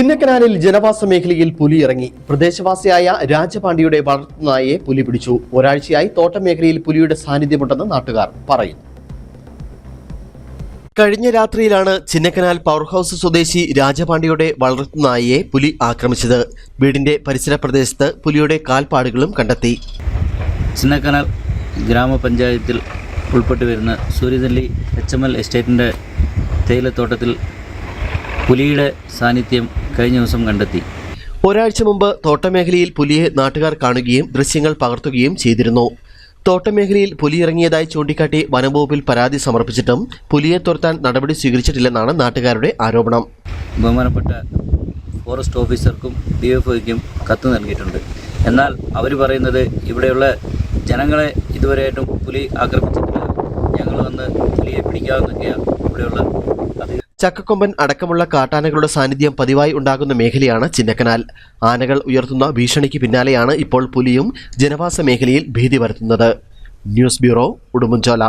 ചിന്നക്കനാലിൽ ജനവാസ മേഖലയിൽ പുലി ഇറങ്ങി പ്രദേശവാസിയായ രാജപാണ്ഡിയുടെ വളർത്തുനായെ പുലി പിടിച്ചു. ഒരാഴ്ചയായി തോട്ടം മേഖലയിൽ പുലിയുടെ സാന്നിധ്യമുണ്ടെന്ന് നാട്ടുകാർ പറയുന്നു. കഴിഞ്ഞ രാത്രിയിലാണ് ചിന്നക്കനാൽ പവർ ഹൗസ് സ്വദേശി രാജപാണ്ഡിയുടെ വളർത്തുനായയെ പുലി ആക്രമിച്ചത്. വീടിന്റെ പരിസര പ്രദേശത്ത് പുലിയുടെ കാൽപ്പാടുകളും കണ്ടെത്തി. ചിന്നക്കനാൽ ഗ്രാമപഞ്ചായത്തിൽ ഉൾപ്പെട്ടു വരുന്ന സൂര്യനെല്ലി എച്ച് എം എൽ എസ്റ്റേറ്റിന്റെ തേയിലത്തോട്ടത്തിൽ പുലിയുടെ സാന്നിധ്യം കഴിഞ്ഞ ദിവസം കണ്ടെത്തി. ഒരാഴ്ച മുമ്പ് തോട്ടമേഖലയിൽ പുലിയെ നാട്ടുകാർ കാണുകയും ദൃശ്യങ്ങൾ പകർത്തുകയും ചെയ്തിരുന്നു. തോട്ടമേഖലയിൽ പുലി ഇറങ്ങിയതായി ചൂണ്ടിക്കാട്ടി വനംവകുപ്പിൽ പരാതി സമർപ്പിച്ചിട്ടും പുലിയെ തുരത്താൻ നടപടി സ്വീകരിച്ചിട്ടില്ലെന്നാണ് നാട്ടുകാരുടെ ആരോപണം. ബഹുമാനപ്പെട്ട ഫോറസ്റ്റ് ഓഫീസർക്കും ഡി എഫ് ഒക്കും കത്ത് നൽകിയിട്ടുണ്ട്. എന്നാൽ അവർ പറയുന്നത് ഇവിടെയുള്ള ജനങ്ങളെ ഇതുവരെയായിട്ടും പുലി ആക്രമിച്ചിട്ടില്ല. ഞങ്ങൾ വന്ന് പുലിയെ പിടിക്കാവുന്നൊക്കെയാണ് ഇവിടെയുള്ള ചക്കക്കൊമ്പൻ അടക്കമുള്ള കാട്ടാനകളുടെ സാന്നിധ്യം പതിവായി ഉണ്ടാകുന്ന മേഖലയാണ് ചിന്നക്കനാൽ. ആനകൾ ഉയർത്തുന്ന ഭീഷണിക്ക് പിന്നാലെയാണ് ഇപ്പോൾ പുലിയും ജനവാസ മേഖലയിൽ ഭീതി വരുത്തുന്നത് ന്യൂസ് ബ്യൂറോ ഉടുമ്പൻചോല.